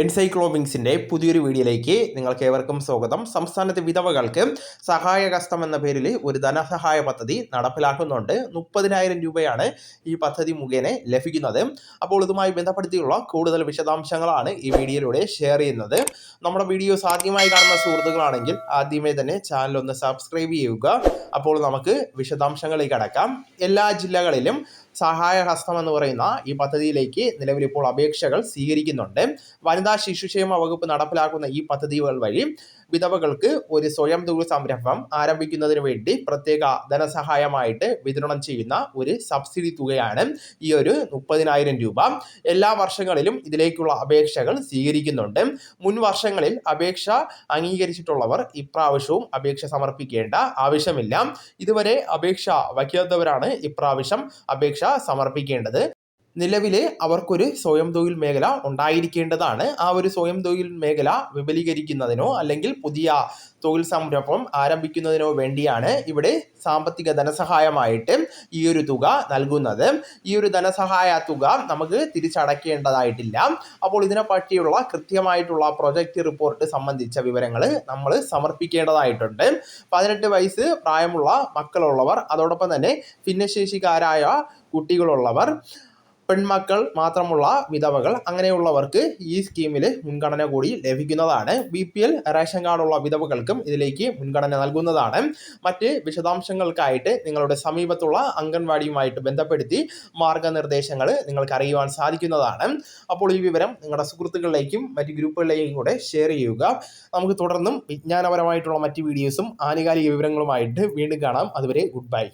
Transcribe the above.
എൻസൈക്ലോമിങ്സിന്റെ പുതിയൊരു വീഡിയോയിലേക്ക് നിങ്ങൾക്ക് ഏവർക്കും സ്വാഗതം. സംസ്ഥാനത്തെ വിധവകൾക്ക് സഹായകസ്തം എന്ന പേരിൽ ഒരു ധനസഹായ പദ്ധതി നടപ്പിലാക്കുന്നുണ്ട്. മുപ്പതിനായിരം രൂപയാണ് ഈ പദ്ധതി മുഖേന ലഭിക്കുന്നത്. അപ്പോൾ ഇതുമായി ബന്ധപ്പെടുത്തിയുള്ള കൂടുതൽ വിശദാംശങ്ങളാണ് ഈ വീഡിയോയിലൂടെ ഷെയർ ചെയ്യുന്നത്. നമ്മുടെ വീഡിയോസ് ആദ്യമായി കാണുന്ന സുഹൃത്തുക്കളാണെങ്കിൽ ആദ്യമേ തന്നെ ചാനൽ ഒന്ന് സബ്സ്ക്രൈബ് ചെയ്യുക. അപ്പോൾ നമുക്ക് വിശദാംശങ്ങളിലേക്ക് അടക്കാം എല്ലാ ജില്ലകളിലും സഹായഹസ്തം എന്ന് പറയുന്ന ഈ പദ്ധതിയിലേക്ക് നിലവിൽ ഇപ്പോൾ അപേക്ഷകൾ സ്വീകരിക്കുന്നുണ്ട്. വനിതാ ശിശുക്ഷേമ വകുപ്പ് നടപ്പിലാക്കുന്ന ഈ പദ്ധതികൾ വഴി വിധവകൾക്ക് ഒരു സ്വയം തൊഴിൽ സംരംഭം ആരംഭിക്കുന്നതിന് വേണ്ടി പ്രത്യേക ധനസഹായമായിട്ട് വിതരണം ചെയ്യുന്ന ഒരു സബ്സിഡി തുകയാണ് ഈ ഒരു മുപ്പതിനായിരം രൂപ. എല്ലാ വർഷങ്ങളിലും ഇതിലേക്കുള്ള അപേക്ഷകൾ സ്വീകരിക്കുന്നുണ്ട്. മുൻ വർഷങ്ങളിൽ അപേക്ഷ അംഗീകരിച്ചിട്ടുള്ളവർ ഇപ്രാവശ്യവും അപേക്ഷ സമർപ്പിക്കേണ്ട ആവശ്യമില്ല. ഇതുവരെ അപേക്ഷ വയ്ക്കാത്തവരാണ് ഇപ്രാവശ്യം അപേക്ഷ സമർപ്പിക്കേണ്ടത്. നിലവിൽ അവർക്കൊരു സ്വയം തൊഴിൽ മേഖല ഉണ്ടായിരിക്കേണ്ടതാണ്. ആ ഒരു സ്വയം തൊഴിൽ മേഖല വിപുലീകരിക്കുന്നതിനോ അല്ലെങ്കിൽ പുതിയ തൊഴിൽ സംരംഭം ആരംഭിക്കുന്നതിനോ വേണ്ടിയാണ് ഇവിടെ സാമ്പത്തിക ധനസഹായമായിട്ട് ഈ ഒരു തുക നൽകുന്നത്. ഈ ഒരു ധനസഹായ തുക നമുക്ക് തിരിച്ചടയ്ക്കേണ്ടതായിട്ടില്ല അപ്പോൾ ഇതിനെ പറ്റിയുള്ള കൃത്യമായിട്ടുള്ള പ്രൊജക്റ്റ് റിപ്പോർട്ട് സംബന്ധിച്ച വിവരങ്ങൾ നമ്മൾ സമർപ്പിക്കേണ്ടതായിട്ടുണ്ട്. പതിനെട്ട് വയസ്സ് പ്രായമുള്ള മക്കളുള്ളവർ അതോടൊപ്പം തന്നെ ഭിന്നശേഷിക്കാരായ കുട്ടികളുള്ളവർ പെൺമക്കൾ മാത്രമുള്ള വിധവകൾ അങ്ങനെയുള്ളവർക്ക് ഈ സ്കീമിൽ മുൻഗണന കൂടി ലഭിക്കുന്നതാണ്. ബി പി എൽ റേഷൻ കാർഡുള്ള വിധവകൾക്കും ഇതിലേക്ക് മുൻഗണന നൽകുന്നതാണ്. മറ്റ് വിശദാംശങ്ങൾക്കായിട്ട് നിങ്ങളുടെ സമീപത്തുള്ള അംഗൻവാടിയുമായിട്ട് ബന്ധപ്പെടുത്തി മാർഗനിർദ്ദേശങ്ങൾ നിങ്ങൾക്ക് അറിയുവാൻ സാധിക്കുന്നതാണ്. അപ്പോൾ ഈ വിവരം നിങ്ങളുടെ സുഹൃത്തുക്കളിലേക്കും മറ്റ് ഗ്രൂപ്പുകളിലേക്കും കൂടെ ഷെയർ ചെയ്യുക. നമുക്ക് തുടർന്നും വിജ്ഞാനപരമായിട്ടുള്ള മറ്റ് വീഡിയോസും ആനുകാലിക വിവരങ്ങളുമായിട്ട് വീണ്ടും കാണാം. അതുവരെ ഗുഡ് ബൈ.